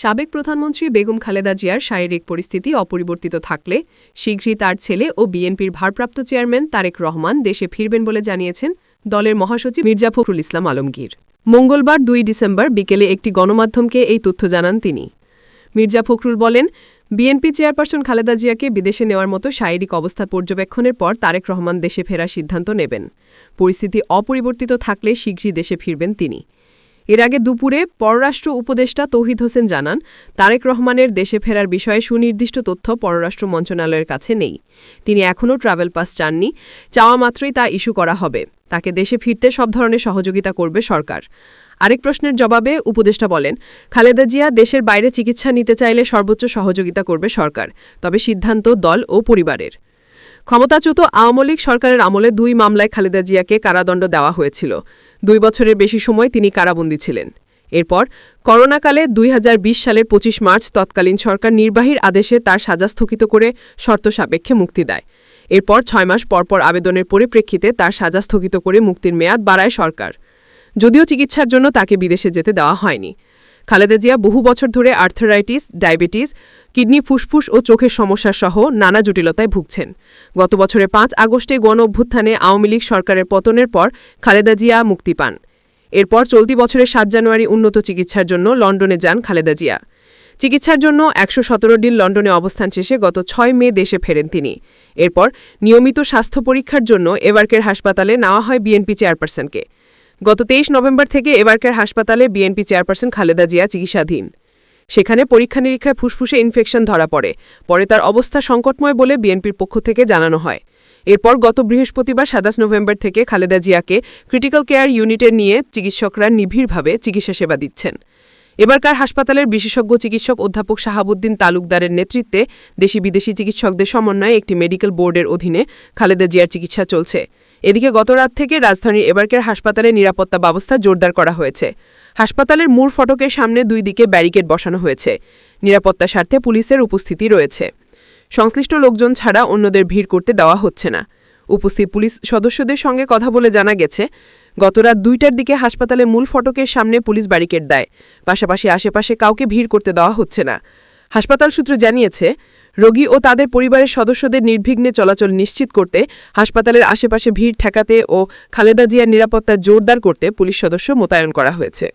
সাবেক প্রধানমন্ত্রী বেগম খালেদা জিয়ার শারীরিক পরিস্থিতি অপরিবর্তিত থাকলে শীঘ্রই তার ছেলে ও বিএনপির ভারপ্রাপ্ত চেয়ারম্যান তারেক রহমান দেশে ফিরবেন বলে জানিয়েছেন দলের মহাসচিব মির্জা ফখরুল ইসলাম আলমগীর। মঙ্গলবার দুই ডিসেম্বর বিকেলে একটি গণমাধ্যমকে এই তথ্য জানান তিনি। মির্জা ফখরুল বলেন, বিএনপি চেয়ারপারসন খালেদা জিয়াকে বিদেশে নেওয়ার মতো শারীরিক অবস্থা পর্যবেক্ষণের পর তারেক রহমান দেশে ফেরার সিদ্ধান্ত নেবেন। পরিস্থিতি অপরিবর্তিত থাকলে শীঘ্রই দেশে ফিরবেন তিনি। এর আগে দুপুরে পররাষ্ট্র উপদেষ্টা তৌহিদ হোসেন জানান, তারেক রহমানের দেশে ফেরার বিষয়ে সুনির্দিষ্ট তথ্য পররাষ্ট্র মন্ত্রণালয়ের কাছে নেই। তিনি এখনও ট্রাভেল পাস চাননি, চাওয়া মাত্রই তা ইস্যু করা হবে। তাকে দেশে ফিরতে সব ধরনের সহযোগিতা করবে সরকার। আরেক প্রশ্নের জবাবে উপদেষ্টা বলেন, খালেদা জিয়া দেশের বাইরে চিকিৎসা নিতে চাইলে সর্বোচ্চ সহযোগিতা করবে সরকার, তবে সিদ্ধান্ত দল ও পরিবারের। ক্ষমতাচ্যুত আওয়ামী লীগ সরকারের আমলে দুই মামলায় খালেদা জিয়াকে কারাদণ্ড দেওয়া হয়েছিল। দুই বছরের বেশি সময় তিনি কারাবন্দী ছিলেন। এরপর করোনাকালে দুই হাজার বিশ সালের ২৫ মার্চ তৎকালীন সরকার নির্বাহীর আদেশে তার সাজা স্থগিত করে শর্ত সাপেক্ষে মুক্তি দেয়। এরপর ছয় মাস পরপর আবেদনের পরিপ্রেক্ষিতে তার সাজা স্থগিত করে মুক্তির মেয়াদ বাড়ায় সরকার। যদিও চিকিৎসার জন্য তাকে বিদেশে যেতে দেওয়া হয়নি। খালেদা জিয়া বহু বছর ধরে আর্থারাইটিস, ডায়াবেটিস, কিডনি ফুসফুস ও চোখের সমস্যা সহ নানা জটিলতায় ভুগছেন। গত বছরের পাঁচ আগস্টে গণ অভ্যুত্থানে আওয়ামী লীগ সরকারের পতনের পর খালেদা জিয়া মুক্তি পান। এরপর চলতি বছরের সাত জানুয়ারি উন্নত চিকিৎসার জন্য লন্ডনে যান খালেদা জিয়া। চিকিৎসার জন্য একশো সতেরো দিন লন্ডনে অবস্থান শেষে গত ছয় মে দেশে ফেরেন তিনি। এরপর নিয়মিত স্বাস্থ্য পরীক্ষার জন্য এবারকের হাসপাতালে নেওয়া হয় বিএনপি চেয়ারপারসনকে। গত তেইশ নভেম্বর থেকে এবারকার হাসপাতালে বিএনপি চেয়ারপারসন খালেদা জিয়া চিকিৎসাধীন। সেখানে পরীক্ষা নিরীক্ষায় ফুসফুসে ইনফেকশন ধরা পড়ে। পরে তার অবস্থা সংকটময় বলে বিএনপির পক্ষ থেকে জানানো হয়। এরপর গত বৃহস্পতিবার সাতাশ নভেম্বর থেকে খালেদা জিয়াকে ক্রিটিক্যাল কেয়ার ইউনিটে নিয়ে চিকিৎসকরা নিবিড়ভাবে চিকিৎসা সেবা দিচ্ছেন। এবারকার হাসপাতালের বিশেষজ্ঞ চিকিৎসক অধ্যাপক শাহাবুদ্দিন তালুকদারের নেতৃত্বে দেশি বিদেশি চিকিৎসকদের সমন্বয়ে একটি মেডিকেল বোর্ডের অধীনে খালেদা জিয়ার চিকিৎসা চলছে। এদিকে গত রাত থেকে রাজধানীর এবারকের হাসপাতালে নিরাপত্তা ব্যবস্থা জোরদার করা হয়েছে। হাসপাতালের মূল ফটকের সামনে দুই দিকে ব্যারিকেড বসানো হয়েছে। নিরাপত্তা স্বার্থে পুলিশের উপস্থিতি রয়েছে। সংশ্লিষ্ট লোকজন ছাড়া অন্যদের ভিড় করতে দেওয়া হচ্ছে না। উপস্থিত পুলিশ সদস্যদের সঙ্গে কথা বলে জানা গেছে, গতরাত দুইটার দিকে হাসপাতালে মূল ফটকের সামনে পুলিশ ব্যারিকেড দেয়। পাশাপাশি আশেপাশে কাউকে ভিড় করতে দেওয়া হচ্ছে না। হাসপাতাল সূত্র জানিয়েছে রোগী ও তাদের পরিবারের সদস্যদের নির্বিঘ্নে চলাচল নিশ্চিত করতে, হাসপাতালের আশেপাশে ভিড় ঠেকাতে ও খালেদা জিয়ার নিরাপত্তা জোরদার করতে পুলিশ সদস্য মোতায়েন করা হয়েছে।